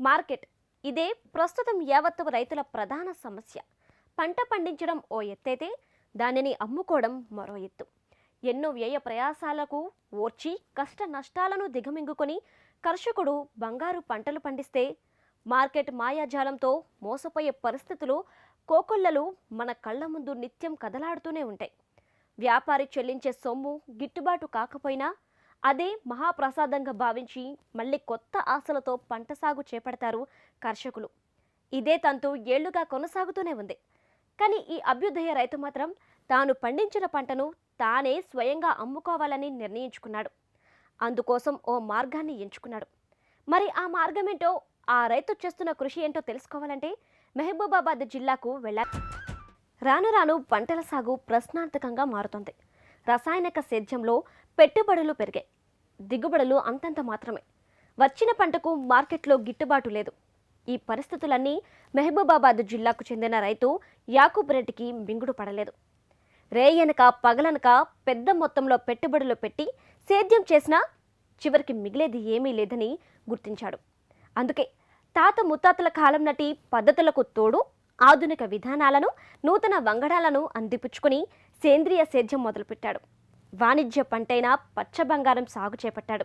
Market. ఇదే ప్రస్తుతం యావత్తు రైతుల ప్రధాన సమస్య. పంట పండించడం ఓ ఎత్తైతే దానిని అమ్ముకోవడం మరో ఎత్తు. ఎన్నో వ్యయ ప్రయాసాలకు ఓర్చి కష్ట నష్టాలను దిగమింగుకొని కర్షకుడు బంగారు పంటలు పండిస్తే మార్కెట్ మాయాజాలంతో మోసపోయే పరిస్థితులు కోకొల్లలు మన కళ్ళ ముందు నిత్యం కదలాడుతూనే ఉంటాయి. వ్యాపారి చెల్లించే సొమ్ము గిట్టుబాటు కాకపోయినా అదే మహాప్రసాదంగా భావించి మళ్ళీ కొత్త ఆశలతో పంట సాగు చేపడతారు కర్షకులు. ఇదే తంతు ఏళ్ళుగా కొనసాగుతూనే ఉంది. కానీ ఈ అభ్యుదయ రైతు మాత్రం తాను పండించిన పంటను తానే స్వయంగా అమ్ముకోవాలని నిర్ణయించుకున్నాడు. అందుకోసం ఓ మార్గాన్ని ఎంచుకున్నాడు. మరి ఆ మార్గమేంటో ఆ రైతు చేస్తున్న కృషి ఏంటో తెలుసుకోవాలంటే మహబూబాబాద్ జిల్లాకు వెళ్ళాలి రాను రాను పంటల సాగు ప్రశ్నార్థకంగా మారుతుంది. రసాయనిక సేద్యంలో పెట్టుబడులు పెరిగాయి. దిగుబడులు అంతంత మాత్రమే. వచ్చిన పంటకు మార్కెట్లో గిట్టుబాటు లేదు. ఈ పరిస్థితులన్నీ మహబూబాబాద్ జిల్లాకు చెందిన రైతు యాకూబ్ రెడ్డికి మింగుడు పడలేదు. రేయనక పగలనక పెద్ద మొత్తంలో పెట్టుబడులు పెట్టి సేద్యం చేసినా చివరికి మిగిలేది ఏమీ లేదని గుర్తించాడు. అందుకే తాత ముత్తాతల కాలం నాటి పద్ధతులకు తోడు ఆధునిక విధానాలను నూతన వంగడాలను అందిపుచ్చుకుని సేంద్రియ సేద్యం మొదలుపెట్టాడు. వాణిజ్య పంటైన పచ్చ బంగారం సాగు చేపట్టాడు.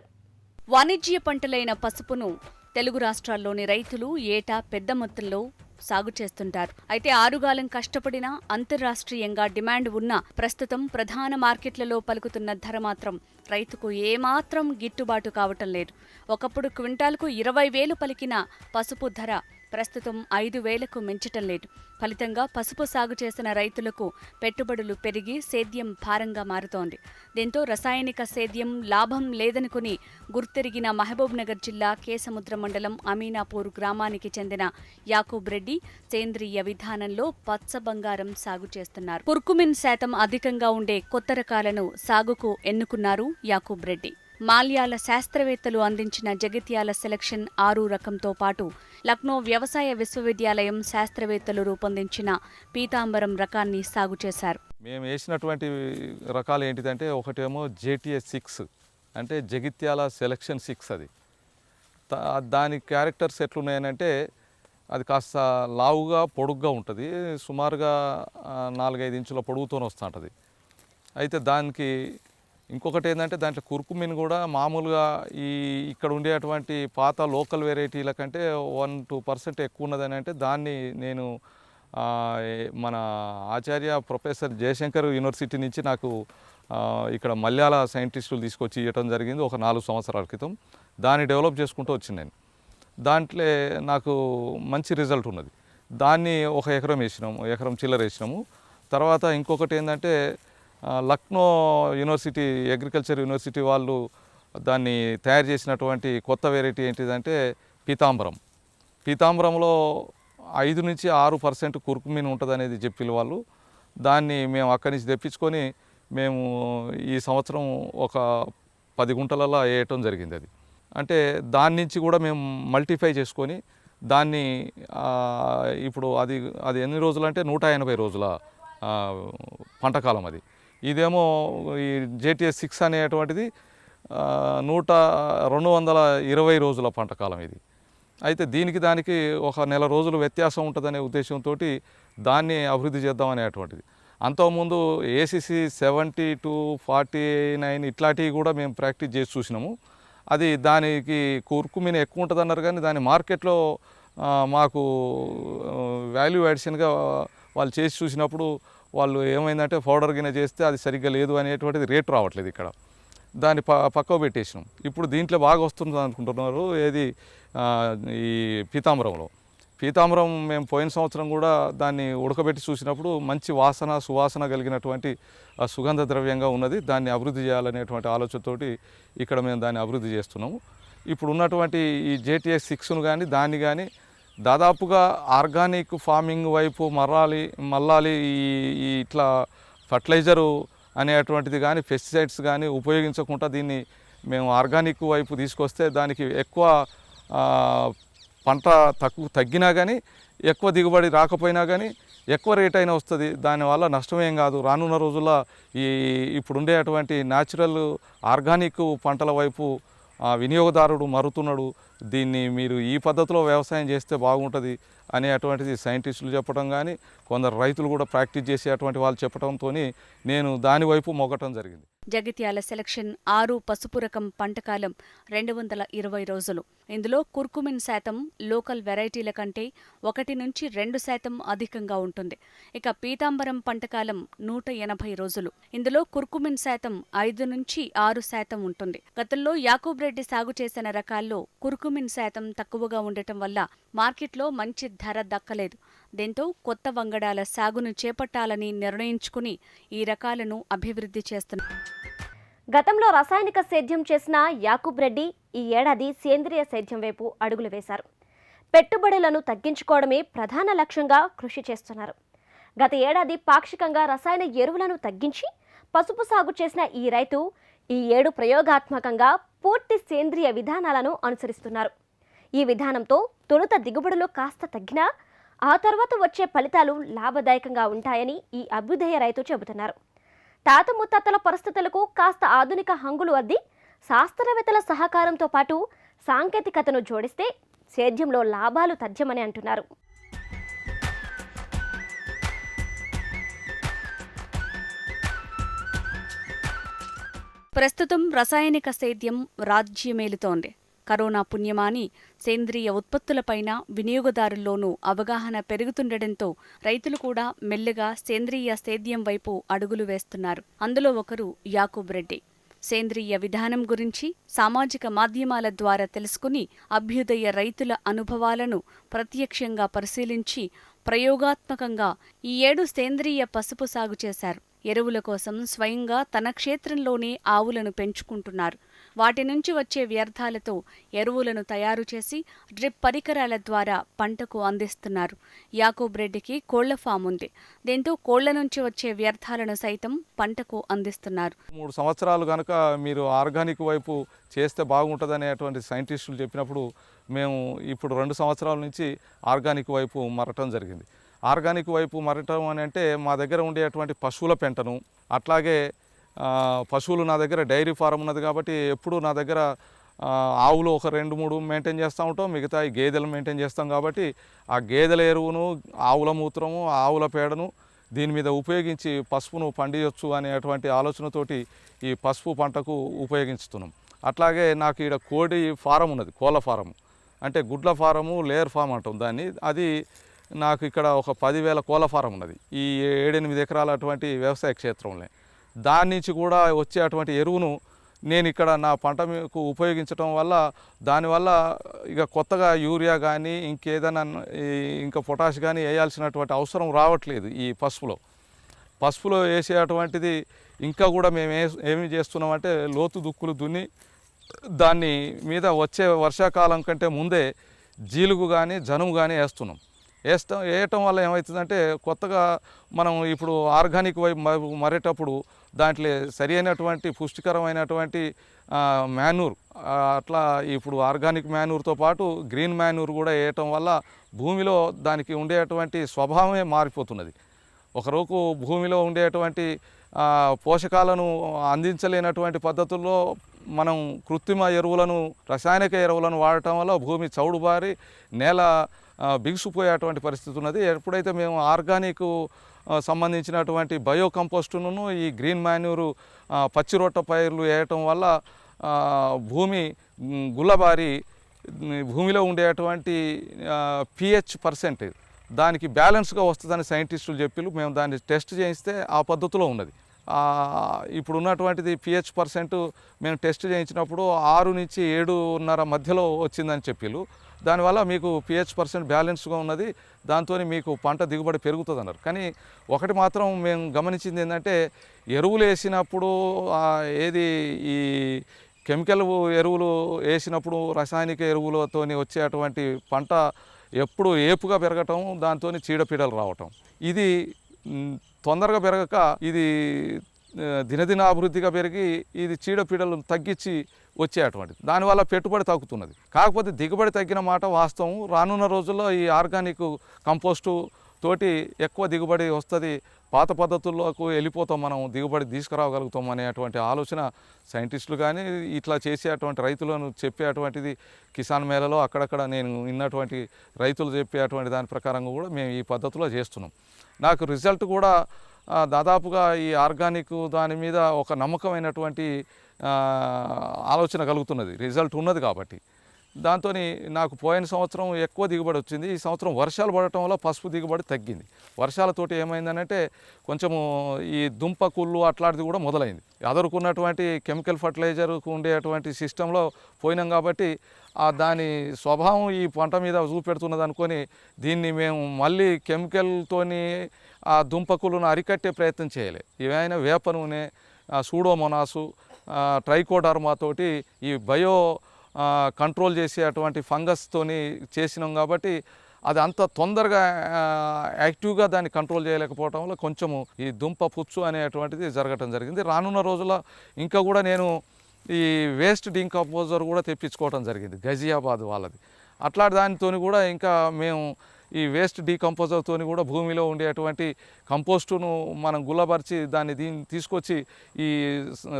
వాణిజ్య పంటలైన పసుపును తెలుగు రాష్ట్రాల్లోని రైతులు ఏటా పెద్ద మొత్తంలో సాగు చేస్తుంటారు. అయితే ఆరుగాలం కష్టపడినా అంతర్రాష్ట్రీయంగా డిమాండ్ ఉన్న ప్రస్తుతం ప్రధాన మార్కెట్లలో పలుకుతున్న ధర మాత్రం రైతుకు ఏమాత్రం గిట్టుబాటు కావటం లేదు. ఒకప్పుడు క్వింటాల్కు ఇరవై వేలు పలికిన పసుపు ధర ప్రస్తుతం ఐదు వేలకు మించటం లేదు. ఫలితంగా పసుపు సాగు చేసిన రైతులకు పెట్టుబడులు పెరిగి సేద్యం భారంగా మారుతోంది. దీంతో రసాయనిక సేద్యం లాభం లేదనుకుని గుర్తెరిగిన మహబూబ్ నగర్ జిల్లా కేసముద్ర మండలం అమీనాపూర్ గ్రామానికి చెందిన యాకూబ్ రెడ్డి సేంద్రియ విధానంలో పచ్చ బంగారం సాగు చేస్తున్నారు. కుర్కుమిన్ శాతం అధికంగా ఉండే కొత్త రకాలను సాగుకు ఎన్నుకున్నారు యాకూబ్ రెడ్డి. మాల్యాల శాస్త్రవేత్తలు అందించిన జగిత్యాల సెలక్షన్ ఆరు రకంతో పాటు లక్నో వ్యవసాయ విశ్వవిద్యాలయం శాస్త్రవేత్తలు రూపొందించిన పీతాంబరం రకాన్ని సాగు చేశారు. మేము వేసినటువంటి రకాలు ఏంటిదంటే ఒకటేమో జేటీఎస్ సిక్స్ అంటే జగిత్యాల సెలక్షన్ సిక్స్ అది. దాని క్యారెక్టర్స్ ఎట్లున్నాయనంటే అది కాస్త లావుగా పొడుగ్గా ఉంటుంది. సుమారుగా నాలుగైదు ఇంచుల పొడుగుతోనే వస్తూ ఉంటుంది అయితే దానికి ఇంకొకటి ఏంటంటే దాంట్లో కుర్కుమిన్ కూడా మామూలుగా ఈ ఇక్కడ ఉండేటువంటి పాత లోకల్ వెరైటీల కంటే వన్ టూ పర్సెంట్ ఎక్కువ ఉన్నదని అంటే దాన్ని నేను మన ఆచార్య ప్రొఫెసర్ జయశంకర్ యూనివర్సిటీ నుంచి నాకు ఇక్కడ మలయాళ సైంటిస్టులు తీసుకొచ్చి ఇవ్వడం జరిగింది ఒక నాలుగు సంవత్సరాల క్రితం. దాన్ని డెవలప్ చేసుకుంటూ వచ్చింది నేను. దాంట్లో నాకు మంచి రిజల్ట్ ఉన్నది. దాన్ని ఒక ఎకరం వేసినాము ఎకరం చిల్లర వేసినాము. తర్వాత ఇంకొకటి ఏంటంటే లక్నో యూనివర్సిటీ అగ్రికల్చర్ యూనివర్సిటీ వాళ్ళు దాన్ని తయారు చేసినటువంటి కొత్త వెరైటీ ఏంటిదంటే పీతాంబరం. పీతాంబరంలో ఐదు నుంచి ఆరు పర్సెంట్ కుర్కుమిన్ ఉంటుంది అనేది చెప్పిన వాళ్ళు. దాన్ని మేము అక్కడి నుంచి తెప్పించుకొని మేము ఈ సంవత్సరం ఒక పది గుంటలలో వేయటం జరిగింది అది. అంటే దాని నుంచి కూడా మేము మల్టిఫై చేసుకొని దాన్ని ఇప్పుడు అది అది ఎన్ని రోజులు అంటే నూట ఎనభై రోజుల పంటకాలం అది. ఇదేమో ఈ జేటీఎస్ సిక్స్ అనేటువంటిది నూట రెండు వందల ఇరవై రోజుల పంటకాలం ఇది. అయితే దీనికి దానికి ఒక నెల రోజులు వ్యత్యాసం ఉంటుందనే ఉద్దేశంతో దాన్ని అభివృద్ధి చేద్దాం అనేటువంటిది. అంతకుముందు ACC seventy two forty nine ఇట్లాంటివి కూడా మేము ప్రాక్టీస్ చేసి చూసినాము. అది దానికి కుర్కుమిన ఎక్కువ ఉంటుంది అన్నారు కానీ దాని మార్కెట్లో మాకు వాల్యూ యాడిషన్గా వాళ్ళు చేసి చూసినప్పుడు వాళ్ళు ఏమైందంటే పౌడర్ గిన్నె చేస్తే అది సరిగ్గా లేదు అనేటువంటిది రేటు రావట్లేదు ఇక్కడ. దాన్ని ప పక్కకు పెట్టేసినాం. ఇప్పుడు దీంట్లో బాగా వస్తుంది అనుకుంటున్నారు ఏది? ఈ పీతాంబరంలో. పీతాంబరం మేము పోయిన సంవత్సరం కూడా దాన్ని ఉడకబెట్టి చూసినప్పుడు మంచి వాసన సువాసన కలిగినటువంటి సుగంధ ద్రవ్యంగా ఉన్నది. దాన్ని అభివృద్ధి చేయాలనేటువంటి ఆలోచనతోటి ఇక్కడ మేము దాన్ని అభివృద్ధి చేస్తున్నాము. ఇప్పుడు ఉన్నటువంటి ఈ జేటీఎస్ సిక్స్ను కానీ దాన్ని కానీ దాదాపుగా ఆర్గానిక్ ఫార్మింగ్ వైపు మర్రాలి మళ్ళాలి ఈ ఇట్లా ఫర్టిలైజరు అనేటువంటిది కానీ పెస్టిసైడ్స్ కానీ ఉపయోగించకుండా దీన్ని మేము ఆర్గానిక్ వైపు తీసుకొస్తే దానికి ఎక్కువ పంట తక్కువ తగ్గినా కానీ ఎక్కువ దిగుబడి రాకపోయినా కానీ ఎక్కువ రేట్ అయినా వస్తుంది. దానివల్ల నష్టమేం కాదు. రానున్న రోజుల్లో ఈ ఇప్పుడు ఉండేటువంటి న్యాచురల్ ఆర్గానిక్ పంటల వైపు వినియోగదారుడు మరుతున్నాడు దీన్ని మీరు ఈ పద్ధతిలో వ్యవసాయం చేస్తే బాగుంటుంది అనే అటువంటిది సైంటిస్టులు చెప్పడం కానీ కొందరు రైతులు కూడా ప్రాక్టీస్ చేసే అటువంటి వాళ్ళు చెప్పడంతో నేను దాని వైపు మొగ్గటం జరిగింది. జగిత్యాల సెలక్షన్ ఆరు పసుపు రకం పంటకాలం రెండు వందల ఇరవై రోజులు. ఇందులో కుర్కుమిన్ శాతం లోకల్ వెరైటీల కంటే ఒకటి నుంచి రెండు శాతం అధికంగా ఉంటుంది. ఇక పీతాంబరం పంటకాలం నూట ఎనభై రోజులు. ఇందులో కుర్కుమిన్ శాతం ఐదు నుంచి ఆరు శాతం ఉంటుంది. గతంలో యాకూబ్ రెడ్డి సాగు చేసిన రకాల్లో కుర్కుమిన్ శాతం తక్కువగా ఉండటం వల్ల మార్కెట్లో మంచి ధర దక్కలేదు. దీంతో కొత్త వంగడాల సాగును చేపట్టాలని నిర్ణయించుకుని ఈ రకాలను అభివృద్ధి చేస్తున్నారు గతంలో రసాయనిక సేద్యం చేసిన యాకూబ్ రెడ్డి ఈ ఏడాది సేంద్రియ సేద్యం వైపు అడుగులు వేశారు. పెట్టుబడులను తగ్గించుకోవడమే ప్రధాన లక్ష్యంగా కృషి చేస్తున్నారు. గత ఏడాది పాక్షికంగా రసాయన ఎరువులను తగ్గించి పసుపు సాగు చేసిన ఈ రైతు ఈ ఏడు ప్రయోగాత్మకంగా పూర్తి సేంద్రియ విధానాలను అనుసరిస్తున్నారు. ఈ విధానంతో తొలుత దిగుబడులు కాస్త తగ్గినా ఆ తర్వాత వచ్చే ఫలితాలు లాభదాయకంగా ఉంటాయని ఈ అభ్యుదయ రైతు చెబుతున్నారు. తాత ముత్తాతల పరిస్థితులకు కాస్త ఆధునిక హంగులు అద్ది శాస్త్రవేత్తల సహకారంతో పాటు సాంకేతికతను జోడిస్తే సేద్యంలో లాభాలు తథ్యమని అంటున్నారు. ప్రస్తుతం రసాయనిక సేద్యం రాజ్యమేలుతోంది. కరోనా పుణ్యమాని సేంద్రియ ఉత్పత్తులపైన వినియోగదారుల్లోనూ అవగాహన పెరుగుతుండటంతో రైతులు కూడా మెల్లగా సేంద్రియ సేద్యం వైపు అడుగులు వేస్తున్నారు. అందులో ఒకరు యాకూబ్ రెడ్డి. సేంద్రియ విధానం గురించి సామాజిక మాధ్యమాల ద్వారా తెలుసుకుని అభ్యుదయ రైతుల అనుభవాలను ప్రత్యక్షంగా పరిశీలించి ప్రయోగాత్మకంగా ఈ ఏడు సేంద్రియ పసుపు సాగు చేశారు. ఎరువుల కోసం స్వయంగా తన క్షేత్రంలోనే ఆవులను పెంచుకుంటున్నారు. వాటి నుంచి వచ్చే వ్యర్థాలతో ఎరువులను తయారు చేసి డ్రిప్ పరికరాల ద్వారా పంటకు అందిస్తున్నారు. యాకూబ్ రెడ్డికి కోళ్ళ ఫామ్ ఉంది. దీంతో కోళ్ళ నుంచి వచ్చే వ్యర్థాలను సైతం పంటకు అందిస్తున్నారు. మూడు సంవత్సరాలు కనుక మీరు ఆర్గానిక్ వైపు చేస్తే బాగుంటుంది అనేటువంటి సైంటిస్టులు చెప్పినప్పుడు మేము ఇప్పుడు రెండు సంవత్సరాల నుంచి ఆర్గానిక్ వైపు మరటం జరిగింది. ఆర్గానిక్ వైపు మరటం అని అంటే మా దగ్గర ఉండేటువంటి పశువుల పెంటను అట్లాగే పశువులు నా దగ్గర డైరీ ఫారం ఉన్నది కాబట్టి ఎప్పుడు నా దగ్గర ఆవులు ఒక రెండు మూడు మెయింటైన్ చేస్తూ ఉంటాం మిగతా ఈ గేదెలు మెయింటైన్ చేస్తాం కాబట్టి ఆ గేదెల ఎరువును ఆవుల మూత్రము ఆవుల పేడను దీని మీద ఉపయోగించి పసుపును పండియొచ్చు అనేటువంటి ఆలోచనతోటి ఈ పసుపు పంటకు ఉపయోగించుతున్నాం. అట్లాగే నాకు ఈడ కోడి ఫారం ఉన్నది కోళ్ళ ఫారం అంటే గుడ్ల ఫారము లేయర్ ఫామ్ అంటాం దాన్ని. అది నాకు ఇక్కడ ఒక పదివేల కోళ్ళ ఫారం ఉన్నది. ఈ ఏడెనిమిది ఎకరాల అటువంటి వ్యవసాయ క్షేత్రంలో. దాని నుంచి కూడా వచ్చే అటువంటి ఎరువును నేను ఇక్కడ నా పంట మీకు ఉపయోగించడం వల్ల దానివల్ల ఇక కొత్తగా యూరియా కానీ ఇంకేదైనా ఇంకా పొటాష్ కానీ వేయాల్సినటువంటి అవసరం రావట్లేదు ఈ పసుపులో. పసుపులో వేసేటువంటిది ఇంకా కూడా మేము ఏమి చేస్తున్నామంటే లోతు దుక్కులు దున్ని దాన్ని మీద వచ్చే వర్షాకాలం కంటే ముందే జీలుగు కానీ జనుము కానీ వేస్తున్నాం. వేస్తాం వేయటం వల్ల ఏమవుతుందంటే కొత్తగా మనం ఇప్పుడు ఆర్గానిక్ వైపు మరేటప్పుడు దాంట్లో సరి అయినటువంటి పుష్టికరమైనటువంటి మాన్యూర్ అట్లా ఇప్పుడు ఆర్గానిక్ మాన్యూర్తో పాటు గ్రీన్ మాన్యూర్ కూడా వేయటం వల్ల భూమిలో దానికి ఉండేటువంటి స్వభావమే మారిపోతున్నది. ఒకరోకు భూమిలో ఉండేటువంటి పోషకాలను అందించలేనటువంటి పద్ధతుల్లో మనం కృత్రిమ ఎరువులను రసాయనిక ఎరువులను వాడటం వల్ల భూమి చౌడుబారి నేల బిగుసిపోయేటువంటి పరిస్థితి ఉన్నది. ఎప్పుడైతే మేము ఆర్గానిక్ సంబంధించినటువంటి బయో కంపోస్టును ఈ గ్రీన్ మాన్యూరు పచ్చి రొట్ట పైర్లు వేయటం వల్ల భూమి గుల్లబారి భూమిలో ఉండేటువంటి పిహెచ్ పర్సెంటేజ్ దానికి బ్యాలెన్స్గా వస్తుందని సైంటిస్టులు చెప్పి మేము దాన్ని టెస్ట్ చేయిస్తే ఆ పద్ధతిలో ఉన్నది. ఇప్పుడు ఉన్నటువంటిది పిహెచ్ పర్సెంట్ మేము టెస్ట్ చేయించినప్పుడు ఆరు నుంచి ఏడున్నర మధ్యలో వచ్చిందని చెప్పిళ్ళు. దానివల్ల మీకు పిహెచ్ పర్సెంట్ బ్యాలెన్స్గా ఉన్నది. దాంతో మీకు పంట దిగుబడి పెరుగుతుంది అన్నారు కానీ ఒకటి మాత్రం మేము గమనించింది ఏంటంటే ఎరువులు వేసినప్పుడు ఏది ఈ కెమికల్ ఎరువులు వేసినప్పుడు రసాయనిక ఎరువులతో వచ్చేటువంటి పంట ఎప్పుడు ఏపుగా పెరగటం దాంతో చీడపీడలు రావటం. ఇది తొందరగా పెరగక ఇది దినదిన అభివృద్ధిగా పెరిగి ఇది చీడపీడలను తగ్గించి వచ్చేటువంటిది దానివల్ల పెట్టుబడి తగ్గుతున్నది. కాకపోతే దిగుబడి తగ్గిన మాట వాస్తవం. రానున్న రోజుల్లో ఈ ఆర్గానిక్ కంపోస్టు తోటి ఎక్కువ దిగుబడి వస్తుంది. పాత పద్ధతుల్లోకి వెళ్ళిపోతాం మనం దిగుబడి తీసుకురాగలుగుతాం అనేటువంటి ఆలోచన సైంటిస్టులు కానీ ఇట్లా చేసేటువంటి రైతులను చెప్పేటువంటిది కిసాన్ మేళలో అక్కడక్కడ నేను విన్నటువంటి రైతులు చెప్పేటువంటి దాని ప్రకారంగా కూడా మేము ఈ పద్ధతిలో చేస్తున్నాం. నాకు రిజల్ట్ కూడా దాదాపుగా ఈ ఆర్గానిక్ దాని మీద ఒక నమ్మకమైనటువంటి ఆలోచన కలుగుతున్నది. రిజల్ట్ ఉన్నది కాబట్టి. దాంతో నాకు పోయిన సంవత్సరం ఎక్కువ దిగుబడి వచ్చింది. ఈ సంవత్సరం వర్షాలు పడటం వల్ల పసుపు దిగుబడి తగ్గింది. వర్షాలతోటి ఏమైందనంటే కొంచెము ఈ దుంప కుళ్ళు అట్లాంటిది కూడా మొదలైంది. అదరుకున్నటువంటి కెమికల్ ఫర్టిలైజర్కు ఉండేటువంటి సిస్టంలో పోయినాం కాబట్టి ఆ దాని స్వభావం ఈ పంట మీద చూపెడుతున్నది అనుకొని దీన్ని మేము మళ్ళీ కెమికల్తోని ఆ దుంపకులను అరికట్టే ప్రయత్నం చేయాలి. ఏవైనా వేప నూనె ఆ సూడోమోనాసు ట్రైకోడర్మా తోటి ఈ బయో కంట్రోల్ చేసే అటువంటి ఫంగస్తోని చేసినాం కాబట్టి అది అంత తొందరగా యాక్టివ్గా దాన్ని కంట్రోల్ చేయలేకపోవటం వల్ల కొంచెము ఈ దుంప పుచ్చు అనేటువంటిది జరగటం జరిగింది. రానున్న రోజుల్లో ఇంకా కూడా నేను ఈ వేస్ట్ డీకంపోజర్ కూడా తెప్పించుకోవడం జరిగింది గజియాబాద్ వాళ్ళది. అట్లాంటి దానితోని కూడా ఇంకా మేము ఈ వేస్ట్ డీకంపోజర్తో కూడా భూమిలో ఉండేటువంటి కంపోస్టును మనం గుల్లబరిచి దాన్ని దీన్ని తీసుకొచ్చి ఈ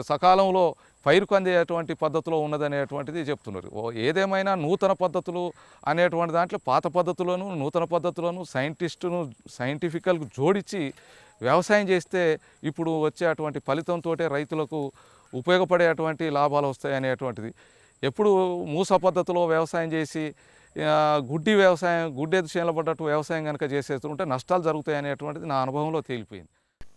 సకాలంలో పైరుకు అందేటువంటి పద్ధతిలో ఉన్నదనేటువంటిది చెప్తున్నారు. ఓ ఏదేమైనా నూతన పద్ధతులు అనేటువంటి దాంట్లో పాత పద్ధతులను నూతన పద్ధతులను సైంటిస్టును సైంటిఫికల్కు జోడించి వ్యవసాయం చేస్తే ఇప్పుడు వచ్చే అటువంటి ఫలితంతో రైతులకు ఉపయోగపడేటువంటి లాభాలు వస్తాయి అనేటువంటిది ఎప్పుడు మూస పద్ధతిలో వ్యవసాయం చేసి గుడ్డి వ్యవసాయం గుడ్డెదు చేయబడ్డట్టు వ్యవసాయం కనుక చేసేస్తుంటే నష్టాలు జరుగుతాయి అనేటువంటిది నా అనుభవంలో తేలిపోయింది.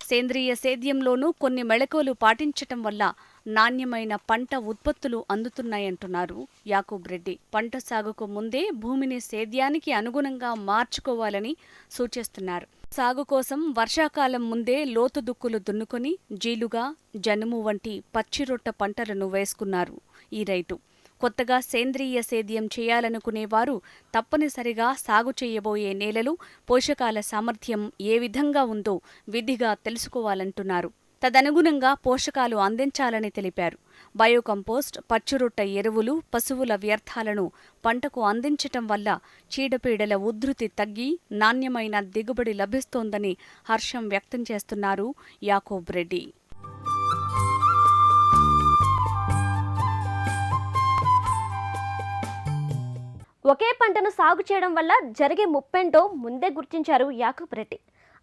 సేంద్రియ సేద్యంలోనూ కొన్ని మెళకువలు పాటించటం వల్ల నాణ్యమైన పంట ఉత్పత్తులు అందుతున్నాయంటున్నారు యాకూబ్ రెడ్డి. పంట సాగుకు ముందే భూమిని సేద్యానికి అనుగుణంగా మార్చుకోవాలని సూచిస్తున్నారు. సాగు కోసం వర్షాకాలం ముందే లోతు దుక్కులు దున్నుకొని జీలుగా జనుము వంటి పచ్చిరొట్ట పంటలను వేసుకున్నారు ఈ రైతు. కొత్తగా సేంద్రియ సేద్యం చేయాలనుకునేవారు తప్పనిసరిగా సాగు చేయబోయే నేలలు పోషకాల సామర్థ్యం ఏ విధంగా ఉందో విధిగా తెలుసుకోవాలంటున్నారు. తదనుగుణంగా పోషకాలు అందించాలని తెలిపారు. బయోకంపోస్ట్ పచ్చురొట్ట ఎరువులు పశువుల వ్యర్థాలను పంటకు అందించటం వల్ల చీడపీడల ఉధృతి తగ్గి నాణ్యమైన దిగుబడి లభిస్తోందని హర్షం వ్యక్తం చేస్తున్నారు యాకోబ్ రెడ్డి. ఒకే పంటను సాగు చేయడం వల్ల జరిగే ముప్పెంటో ముందే గుర్తించారు యాకూబ్ రెడ్డి.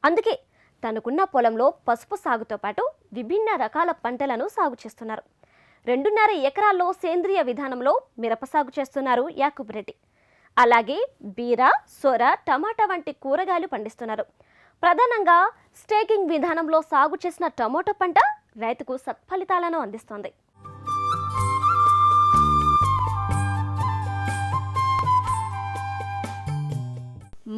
అందుకే తనకున్న పొలంలో పసుపు సాగుతో పాటు విభిన్న రకాల పంటలను సాగు చేస్తున్నారు. రెండున్నర ఎకరాల్లో సేంద్రియ విధానంలో మిరప సాగు చేస్తున్నారు యాకూబ్ రెడ్డి. అలాగే బీర సొర టమాటా వంటి కూరగాయలు పండిస్తున్నారు. ప్రధానంగా స్టేకింగ్ విధానంలో సాగు చేసిన టమోటా పంట రైతుకు సత్ఫలితాలను అందిస్తోంది.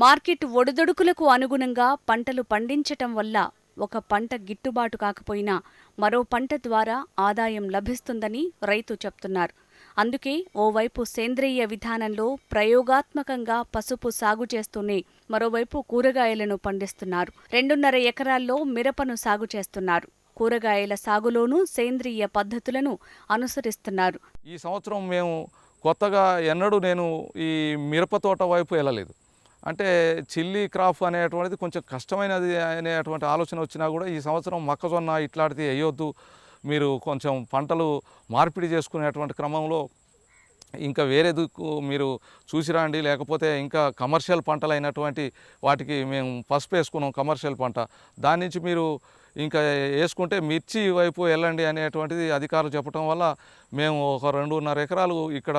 మార్కెట్ ఒడిదొడుకులకు అనుగుణంగా పంటలు పండించటం వల్ల ఒక పంట గిట్టుబాటు కాకపోయినా మరో పంట ద్వారా ఆదాయం లభిస్తుందని రైతు చెప్తున్నారు. అందుకే ఓవైపు సేంద్రియ విధానంలో ప్రయోగాత్మకంగా పసుపు సాగు చేస్తూనే మరోవైపు కూరగాయలను పండిస్తున్నారు. రెండున్నర ఎకరాల్లో మిరపను సాగు చేస్తున్నారు. కూరగాయల సాగులోనూ సేంద్రియ పద్ధతులను అనుసరిస్తున్నారు. ఈ సంవత్సరం మేము కొత్తగా ఎన్నడూ నేను ఈ మిరప తోట వైపు వెళ్ళలేదు. అంటే చిల్లీ క్రాప్ అనేటువంటిది కొంచెం కష్టమైనది అనేటువంటి ఆలోచన వచ్చినా కూడా ఈ సంవత్సరం మొక్కజొన్న ఇట్లాంటిది వేయొద్దు. మీరు కొంచెం పంటలు మార్పిడి చేసుకునేటువంటి క్రమంలో ఇంకా వేరే దిక్కు మీరు చూసిరండి లేకపోతే ఇంకా కమర్షియల్ పంటలు అయినటువంటి వాటికి మేము పసుపు వేసుకున్నాం కమర్షియల్ పంట. దాని నుంచి మీరు ఇంకా వేసుకుంటే మిర్చి వైపు వెళ్ళండి అనేటువంటిది అధికారులు చెప్పడం వల్ల మేము ఒక రెండున్నర ఎకరాలు ఇక్కడ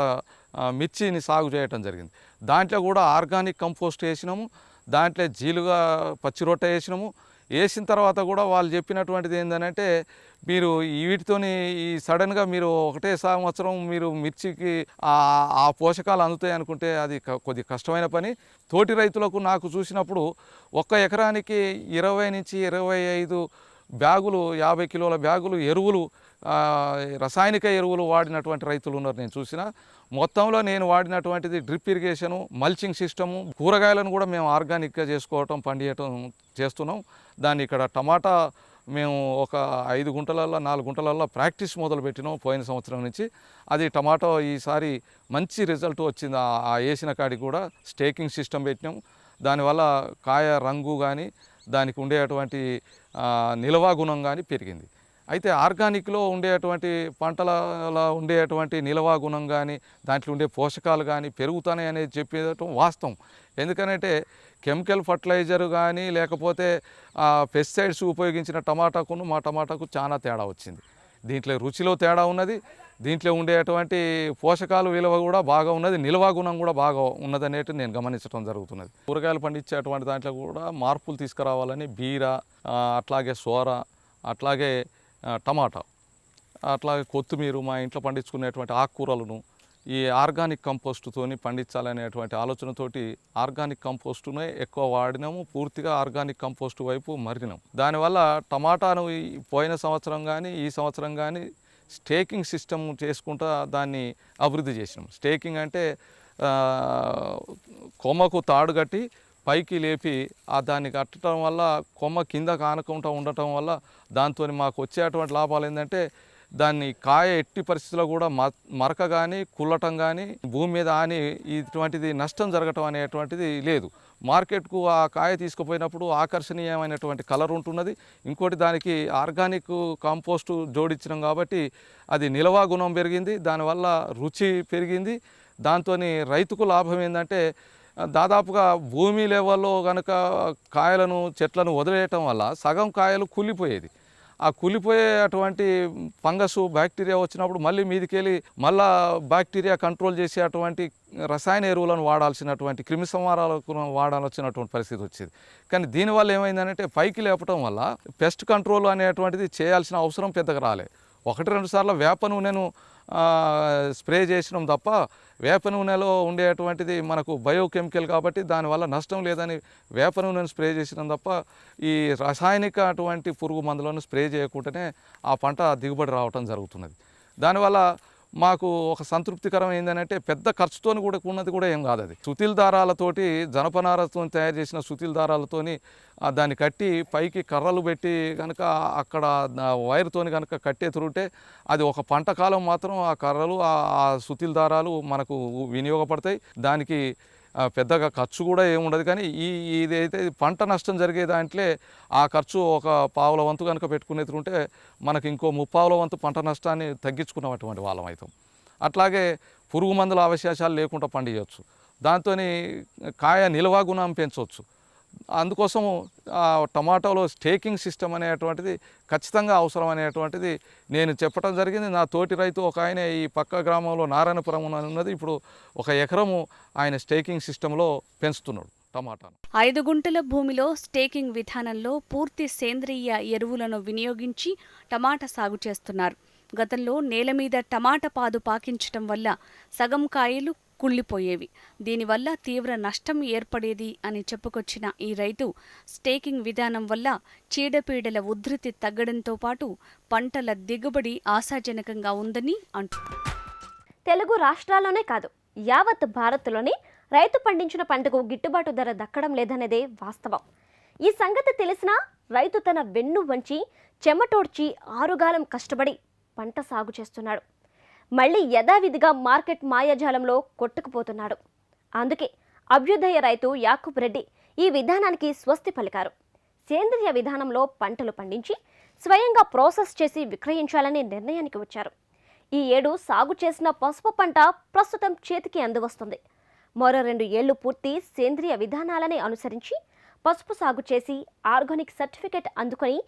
మిర్చిని సాగు చేయటం జరిగింది. దాంట్లో కూడా ఆర్గానిక్ కంపోస్ట్ వేసినాము దాంట్లో జీలుగా పచ్చి రొట్టె వేసినాము. వేసిన తర్వాత కూడా వాళ్ళు చెప్పినటువంటిది ఏంటంటే మీరు వీటితోని ఈ సడన్గా మీరు ఒకటే సంవత్సరం మీరు మిర్చికి ఆ పోషకాలు అందుతాయి అనుకుంటే అది కొద్ది కష్టమైన పని. తోటి రైతులకు నాకు చూసినప్పుడు ఒక్క ఎకరానికి ఇరవై నుంచి ఇరవై ఐదు బ్యాగులు యాభై కిలోల బ్యాగులు ఎరువులు రసాయనిక ఎరువులు వాడినటువంటి రైతులు ఉన్నారు నేను చూసిన. మొత్తంలో నేను వాడినటువంటిది డ్రిప్ ఇరిగేషను మల్చింగ్ సిస్టము కూరగాయలను కూడా మేము ఆర్గానిక్గా చేసుకోవటం పండియటం చేస్తున్నాం. దాన్ని ఇక్కడ టమాటా మేము ఒక ఐదు గుంటలల్లో నాలుగు గుంటలల్లో ప్రాక్టీస్ మొదలు పెట్టినాం పోయిన సంవత్సరం నుంచి. అది టమాటో ఈసారి మంచి రిజల్ట్ వచ్చింది. ఆ- వేసిన కాడికి కూడా స్టేకింగ్ సిస్టమ్ పెట్టినాం. దానివల్ల కాయ రంగు కానీ దానికి ఉండేటువంటి ఆ, నిల్వ గుణం కానీ పెరిగింది. అయితే ఆర్గానిక్లో ఉండేటువంటి పంటలలో ఉండేటువంటి నిల్వ గుణం కానీ దాంట్లో ఉండే పోషకాలు కానీ పెరుగుతాయి అనేది చెప్పేటం వాస్తవం. ఎందుకనంటే కెమికల్ ఫర్టిలైజర్ కానీ లేకపోతే పెస్టిసైడ్స్ ఉపయోగించిన టమాటాకును మా టమాటాకు చాలా తేడా వచ్చింది. దీంట్లో రుచిలో తేడా ఉన్నది. దీంట్లో ఉండేటువంటి పోషకాలు విలువ కూడా బాగా ఉన్నది. నిల్వ గుణం కూడా బాగా ఉన్నది నేను గమనించడం జరుగుతున్నది. కూరగాయలు పండించేటువంటి దాంట్లో కూడా మార్పులు తీసుకురావాలని బీర అట్లాగే సోర అట్లాగే టమాటా అట్లాగే కొత్తిమీర మా ఇంట్లో పండించుకునేటువంటి ఆకుకూరలను ఈ ఆర్గానిక్ కంపోస్ట్తోని పండించాలనేటువంటి ఆలోచనతోటి ఆర్గానిక్ కంపోస్టునే ఎక్కువ వాడినాము పూర్తిగా ఆర్గానిక్ కంపోస్ట్ వైపు మరిగినాం. దానివల్ల టమాటాను పోయిన సంవత్సరం కానీ ఈ సంవత్సరం కానీ స్టేకింగ్ సిస్టమ్ చేసుకుంటా దాన్ని అభివృద్ధి చేసినాం. స్టేకింగ్ అంటే కొమ్మకు తాడు కట్టి పైకి లేపి ఆ దాన్ని కట్టడం వల్ల కొమ్మ కింద కానకుండా ఉండటం వల్ల దాంతో మాకు వచ్చేటువంటి లాభాలు ఏంటంటే దాన్ని కాయ ఎట్టి పరిస్థితిలో కూడా మరక కానీ కుల్లటం కానీ భూమి మీద ఆని ఇటువంటిది నష్టం జరగటం అనేటువంటిది లేదు. మార్కెట్కు ఆ కాయ తీసుకుపోయినప్పుడు ఆకర్షణీయమైనటువంటి కలర్ ఉంటున్నది. ఇంకోటి దానికి ఆర్గానిక్ కాంపోస్ట్ జోడించడం కాబట్టి అది నిల్వ గుణం పెరిగింది. దానివల్ల రుచి పెరిగింది. దాంతో రైతుకు లాభం ఏంటంటే దాదాపుగా భూమి లెవెల్లో కనుక కాయలను చెట్లను వదిలేయటం వల్ల సగం కాయలు కూలిపోయేది ఆ కుళ్ళిపోయే అటువంటి ఫంగస్ బ్యాక్టీరియా వచ్చినప్పుడు మళ్ళీ మీదికెళ్ళి మళ్ళా బ్యాక్టీరియా కంట్రోల్ చేసే అటువంటి రసాయన ఎరువులను వాడాల్సినటువంటి క్రిమి సంహారాలకు వాడాల్సినటువంటి పరిస్థితి వచ్చేది. కానీ దీనివల్ల ఏమైందంటే పైకి లేపటం వల్ల పెస్ట్ కంట్రోల్ అనేటువంటిది చేయాల్సిన అవసరం పెద్దగా రాలే. ఒకటి రెండు సార్లు వేప నూనెను స్ప్రే చేసినాం తప్ప వేప నూనెలో ఉండేటువంటిది మనకు బయోకెమికల్ కాబట్టి దానివల్ల నష్టం లేదని వేప నూనెను స్ప్రే చేసినాం తప్ప ఈ రసాయనిక అటువంటి పురుగు మందులను స్ప్రే చేయకుండానే ఆ పంట దిగుబడి రావటం జరుగుతున్నది. దానివల్ల మాకు ఒక సంతృప్తికరం ఏంటంటే పెద్ద ఖర్చుతోని కూడా ఉన్నది కూడా ఏం కాదు అది సుతిల్ దారాలతోటి జనపనారతో తయారు చేసిన సుతిల్ దారాలతోని దాన్ని కట్టి పైకి కర్రలు పెట్టి కనుక అక్కడ వైర్తోని కనుక కట్టేతురుంటే అది ఒక పంట కాలం మాత్రం ఆ కర్రలు ఆ సుతిల్ దారాలు మనకు వినియోగపడతాయి. దానికి పెద్దగా ఖర్చు కూడా ఏముండదు కానీ ఈ ఇదైతే పంట నష్టం జరిగే దాంట్లో ఆ ఖర్చు ఒక పావుల వంతు కనుక పెట్టుకునేది ఉంటే మనకి ఇంకో ముప్పావుల వంతు పంట నష్టాన్ని తగ్గించుకున్నటువంటి వాళ్ళం అవుతాం అట్లాగే పురుగు మందుల అవశేషాలు లేకుండా పండియచ్చు. దాంతో కాయ నిల్వ గుణం పెంచవచ్చు అందుకోసము ఆ టమాటోలో స్టేకింగ్ సిస్టమ్ అనేటువంటిది ఖచ్చితంగా అవసరం అనేటువంటిది నేను చెప్పడం జరిగింది. నా తోటి రైతు ఒక ఆయన ఈ పక్క గ్రామంలో నారాయణపురం ఉన్నది. ఇప్పుడు ఒక ఎకరము ఆయన స్టేకింగ్ సిస్టంలో పెంచుతున్నాడు టమాటాను. ఐదు గుంటల భూమిలో స్టేకింగ్ విధానంలో పూర్తి సేంద్రియ ఎరువులను వినియోగించి టమాటా సాగు చేస్తున్నారు. గతంలో నేల మీద టమాటా పాదు పాకించటం వల్ల సగం కాయలు కుళ్ళిపోయేవి. దీనివల్ల తీవ్ర నష్టం ఏర్పడేది అని చెప్పుకొచ్చిన ఈ రైతు స్టేకింగ్ విధానం వల్ల చీడపీడల ఉధృతి తగ్గడంతో పాటు పంటల దిగుబడి ఆశాజనకంగా ఉందని అంటున్నారు తెలుగు రాష్ట్రాల్లోనే కాదు యావత్ భారత్లోనే రైతు పండించిన పంటకు గిట్టుబాటు ధర దక్కడం లేదనేదే వాస్తవం. ఈ సంగతి తెలిసినా రైతు తన వెన్ను వంచి చెమటోడ్చి ఆరుగాలం కష్టపడి పంట సాగు చేస్తున్నాడు. మళ్ళీ యథావిధిగా మార్కెట్ మాయాజాలంలో కొట్టుకుపోతున్నాడు. అందుకే అభ్యుదయ రైతు యాకూబ్ రెడ్డి ఈ విధానానికి స్వస్తి పలికారు. సేంద్రియ విధానంలో పంటలు పండించి స్వయంగా ప్రాసెస్ చేసి విక్రయించాలనే నిర్ణయానికి వచ్చారు. ఈ ఏడు సాగు చేసిన పసుపు పంట ప్రస్తుతం చేతికి అందువస్తుంది. మరో రెండు ఏళ్ళు పూర్తి సేంద్రియ విధానాలనే అనుసరించి పసుపు సాగు చేసి ఆర్గానిక్ సర్టిఫికెట్ అందుకొని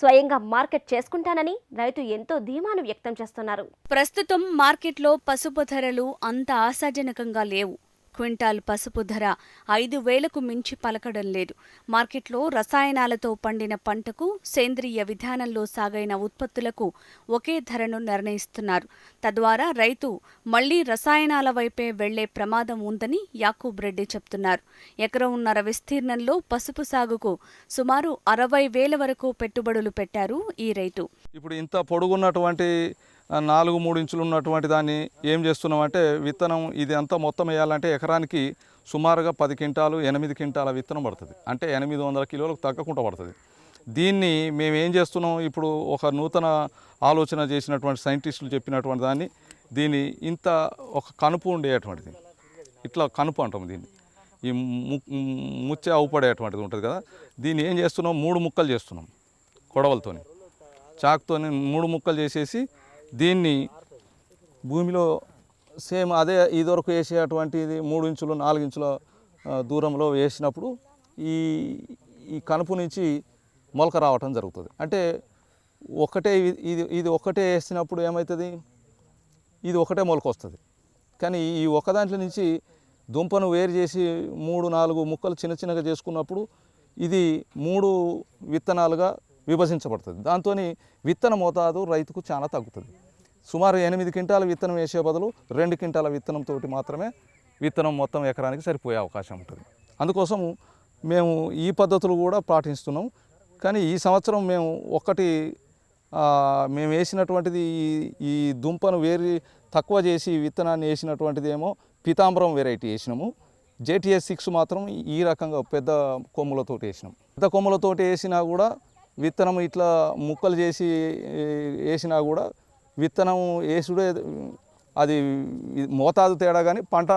స్వయంగా మార్కెట్ చేసుకుంటానని రైతు ఎంతో ధీమాను వ్యక్తం చేస్తున్నారు. ప్రస్తుతం మార్కెట్లో పసుపు ధరలు అంత ఆశాజనకంగా లేవు. క్వింటాల్ పసుపు ధర ఐదు వేలకు మించి పలకడం లేదు. మార్కెట్లో రసాయనాలతో పండిన పంటకు సేంద్రియ విధానంలో సాగైన ఉత్పత్తులకు ఒకే ధరను నిర్ణయిస్తున్నారు. తద్వారా రైతు మళ్ళీ రసాయనాల వైపే వెళ్ళే ప్రమాదం ఉందని యాకూబ్ రెడ్డి చెప్తున్నారు. ఎకరంన్నర విస్తీర్ణంలో పసుపు సాగుకు సుమారు అరవై వేల వరకు పెట్టుబడులు పెట్టారు ఈ రైతు. ఇప్పుడు ఇంత పొడుగున్నటువంటి నాలుగు మూడు ఇంచులు ఉన్నటువంటి దాన్ని ఏం చేస్తున్నామంటే విత్తనం ఇది అంతా మొత్తం వేయాలంటే ఎకరానికి సుమారుగా పది క్వింటాలు ఎనిమిది క్వింటాల విత్తనం పడుతుంది. అంటే ఎనిమిది వందల కిలోలకు తగ్గకుండా పడుతుంది. దీన్ని మేము ఏం చేస్తున్నాం? ఇప్పుడు ఒక నూతన ఆలోచన చేసినటువంటి సైంటిస్టులు చెప్పినటువంటి దాన్ని దీన్ని ఇంత ఒక కనుపు ఉండేటువంటిది ఇట్లా కనుపు అంటాం దీన్ని. ఈ ము ముచ్చే అవుపడేటువంటిది ఉంటుంది కదా. దీన్ని ఏం చేస్తున్నాం? మూడు ముక్కలు చేస్తున్నాం కొడవలతోని. చాకుతోని మూడు ముక్కలు చేసేసి దీన్ని భూమిలో సేమ్ అదే ఇదివరకు వేసేటువంటిది మూడు ఇంచులు నాలుగు ఇంచుల దూరంలో వేసినప్పుడు ఈ ఈ కనుపు నుంచి మొలక రావటం జరుగుతుంది. అంటే ఒకటే ఇది- ఇది ఇది ఒకటే వేసినప్పుడు ఏమవుతుంది ఇది ఒకటే మొలక వస్తుంది. కానీ ఈ ఒక దాంట్లో నుంచి దుంపను వేరు చేసి మూడు నాలుగు ముక్కలు చిన్న చిన్నగా చేసుకున్నప్పుడు ఇది మూడు విత్తనాలుగా విభజించబడుతుంది. దాంతో విత్తన మోతాదు రైతుకు చాలా తగ్గుతుంది. సుమారు ఎనిమిది క్వింటాల విత్తనం వేసే బదులు రెండు క్వింటాల విత్తనంతో మాత్రమే విత్తనం మొత్తం ఎకరానికి సరిపోయే అవకాశం ఉంటుంది. అందుకోసం మేము ఈ పద్ధతులు కూడా పాటిస్తున్నాం. కానీ ఈ సంవత్సరం మేము ఒకటి మేము వేసినటువంటిది ఈ- ఈ దుంపను వేరి తక్కువ చేసి విత్తనాన్ని వేసినటువంటిది ఏమో పీతాంబరం వెరైటీ వేసినాము. జేటీఎస్ సిక్స్ మాత్రం ఈ రకంగా పెద్ద కొమ్ములతో వేసినాం. పెద్ద కొమ్ములతో వేసినా కూడా విత్తనం ఇట్లా ముక్కలు చేసి వేసినా కూడా విత్తనం వేసుడే అది మోతాదు తేడా కానీ పంట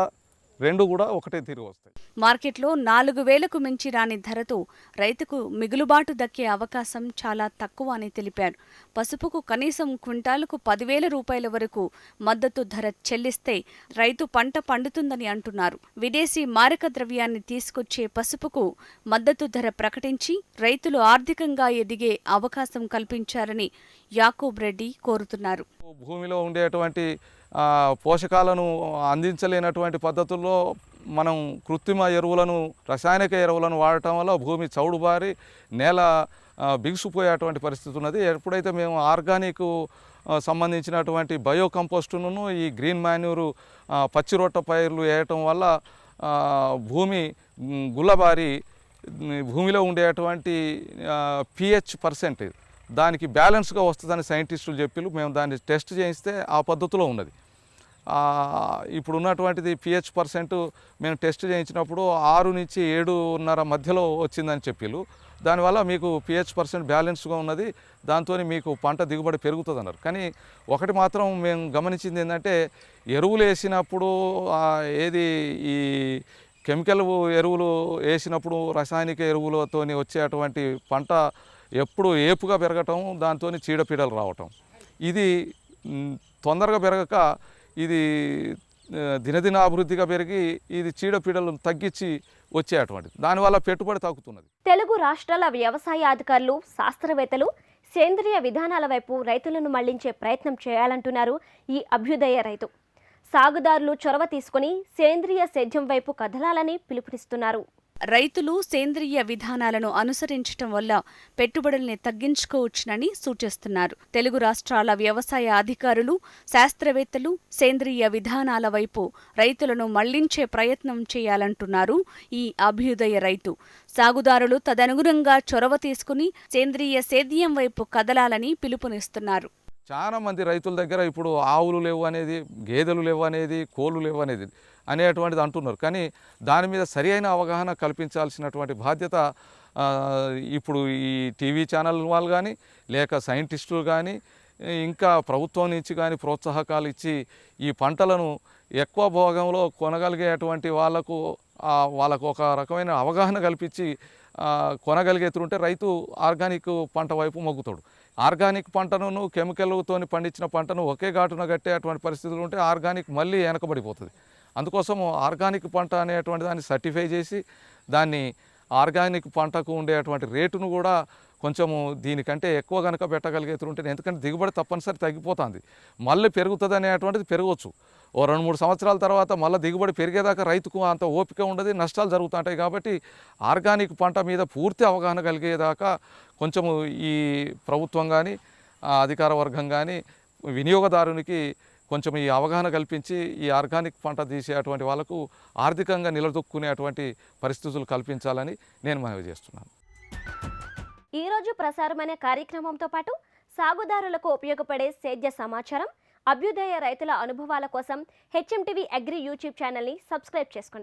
రెండు కూడా ఒకటే తిరిగి వస్తాయి. మార్కెట్లో నాలుగు వేలకు మించి రాని ధరతో రైతుకు మిగులుబాటు దక్కే అవకాశం చాలా తక్కువ అని తెలిపారు. పసుపుకు కనీసం క్వింటాలకు పదివేల రూపాయల వరకు మద్దతు ధర చెల్లిస్తే రైతు పంట పండుతుందని అంటున్నారు. విదేశీ మారక ద్రవ్యాన్ని తీసుకొచ్చే పసుపుకు మద్దతు ధర ప్రకటించి రైతులు ఆర్థికంగా ఎదిగే అవకాశం కల్పించారని యాకూబ్ రెడ్డి కోరుతున్నారు. భూమిలో ఉండేటువంటి పోషకాలను అందించలేనటువంటి పద్ధతుల్లో మనం కృత్రిమ ఎరువులను రసాయనిక ఎరువులను వాడటం వల్ల భూమి చౌడుబారి నేల ఆ, బిగుసుపోయేటువంటి పరిస్థితి ఉన్నది. ఎప్పుడైతే మేము ఆర్గానిక్ సంబంధించినటువంటి బయో కంపోస్టును ఈ గ్రీన్ మాన్యూరు పచ్చి రొట్ట పైర్లు వేయటం వల్ల భూమి గుల్లబారి భూమిలో ఉండేటువంటి పిహెచ్ పర్సెంటేజ్ దానికి బ్యాలెన్స్గా వస్తుందని సైంటిస్టులు చెప్పిళ్ళు. మేము దాన్ని టెస్ట్ చేయిస్తే ఆ పద్ధతిలో ఉన్నది. ఇప్పుడు ఉన్నటువంటిది పిహెచ్ పర్సెంట్ మేము టెస్ట్ చేయించినప్పుడు ఆరు నుంచి ఏడున్నర మధ్యలో వచ్చిందని చెప్పిలు దానివల్ల మీకు పిహెచ్ పర్సెంట్ బ్యాలెన్స్గా ఉన్నది. దాంతో మీకు పంట దిగుబడి పెరుగుతుంది అన్నారు కానీ ఒకటి మాత్రం మేము గమనించింది ఏంటంటే ఎరువులు వేసినప్పుడు ఏది ఈ కెమికల్ ఎరువులు వేసినప్పుడు రసాయనిక ఎరువులతో వచ్చేటువంటి పంట ఎప్పుడు ఏపుగా పెరగటం దాంతో చీడపీడలు రావటం. ఇది తొందరగా పెరగక ఇది దినదిన అభివృద్ధిగా పెరిగి ఇది చీడపీడలను తగ్గించి వచ్చేటువంటిది దానివల్ల పెట్టుబడి తగ్గుతున్నది తెలుగు రాష్ట్రాల వ్యవసాయ అధికారులు శాస్త్రవేత్తలు సేంద్రియ విధానాల వైపు రైతులను మళ్ళించే ప్రయత్నం చేయాలంటున్నారు ఈ అభ్యుదయ రైతు. సాగుదారులు చొరవ తీసుకుని సేంద్రియ సేద్యం వైపు కదలాలని పిలుపునిస్తున్నారు. రైతులు సేంద్రియ విధానాలను అనుసరించటం వల్ల పెట్టుబడుల్ని తగ్గించుకోవచ్చునని సూచిస్తున్నారు. తెలుగు రాష్ట్రాల వ్యవసాయ అధికారులు శాస్త్రవేత్తలు సేంద్రియ విధానాల వైపు రైతులను మళ్ళించే ప్రయత్నం చేయాలంటున్నారు ఈ అభ్యుదయ రైతు. సాగుదారులు తదనుగుణంగా చొరవ తీసుకుని సేంద్రియ సేద్యం వైపు కదలాలని పిలుపునిస్తున్నారు. చాలా మంది రైతుల దగ్గర ఇప్పుడు ఆవులు లేవు అనేది గేదెలు లేవు అనేది కోళ్ళు లేవు అనేది అనేటువంటిది అంటున్నారు. కానీ దాని మీద సరి అయిన అవగాహన కల్పించాల్సినటువంటి బాధ్యత ఇప్పుడు ఈ టీవీ ఛానల్ వాళ్ళు కానీ లేక సైంటిస్టులు కానీ ఇంకా ప్రభుత్వం నుంచి కానీ ప్రోత్సాహకాలు ఇచ్చి ఈ పంటలను ఎక్కువ భోగంలో కొనగలిగేటువంటి వాళ్ళకు వాళ్ళకు ఒక రకమైన అవగాహన కల్పించి కొనగలిగేతుంటే రైతు ఆర్గానిక్ పంట వైపు మొగ్గుతాడు. ఆర్గానిక్ పంటను కెమికల్తో పండించిన పంటను ఒకే ఘాటున కట్టేటువంటి పరిస్థితులు ఉంటే ఆర్గానిక్ మళ్ళీ వెనకబడిపోతుంది. అందుకోసం ఆర్గానిక్ పంట అనేటువంటి దాన్ని సర్టిఫై చేసి దాన్ని ఆర్గానిక్ పంటకు ఉండేటువంటి రేటును కూడా కొంచెము దీనికంటే ఎక్కువ కనుక పెట్టగలిగేతుంటే ఎందుకంటే దిగుబడి తప్పనిసరి తగ్గిపోతుంది. మళ్ళీ పెరుగుతుంది అనేటువంటిది పెరగవచ్చు ఓ రెండు మూడు సంవత్సరాల తర్వాత మళ్ళీ దిగుబడి పెరిగేదాకా రైతుకు అంత ఓపిక ఉండదు నష్టాలు జరుగుతుంటాయి కాబట్టి ఆర్గానిక్ పంట మీద పూర్తి అవగాహన కలిగేదాకా కొంచెము ఈ ప్రభుత్వం కానీ అధికార వర్గం కానీ వినియోగదారునికి కొంచెం ఈ అవగాహన కల్పించి ఈ ఆర్గానిక్ పంట తీసేటువంటి వాళ్ళకు ఆర్థికంగా నిలదొక్కునేటువంటి పరిస్థితులు కల్పించాలని నేను మనవి చేస్తున్నాను. ఈరోజు ప్రసారమైన కార్యక్రమంతో పాటు సాగుదారులకు ఉపయోగపడే సేద్య సమాచారం అభ్యుదయ రైతుల అనుభవాల కోసం హెచ్ఎంటీవీ అగ్రి యూట్యూబ్ ఛానల్ని సబ్స్క్రైబ్ చేసుకోండి.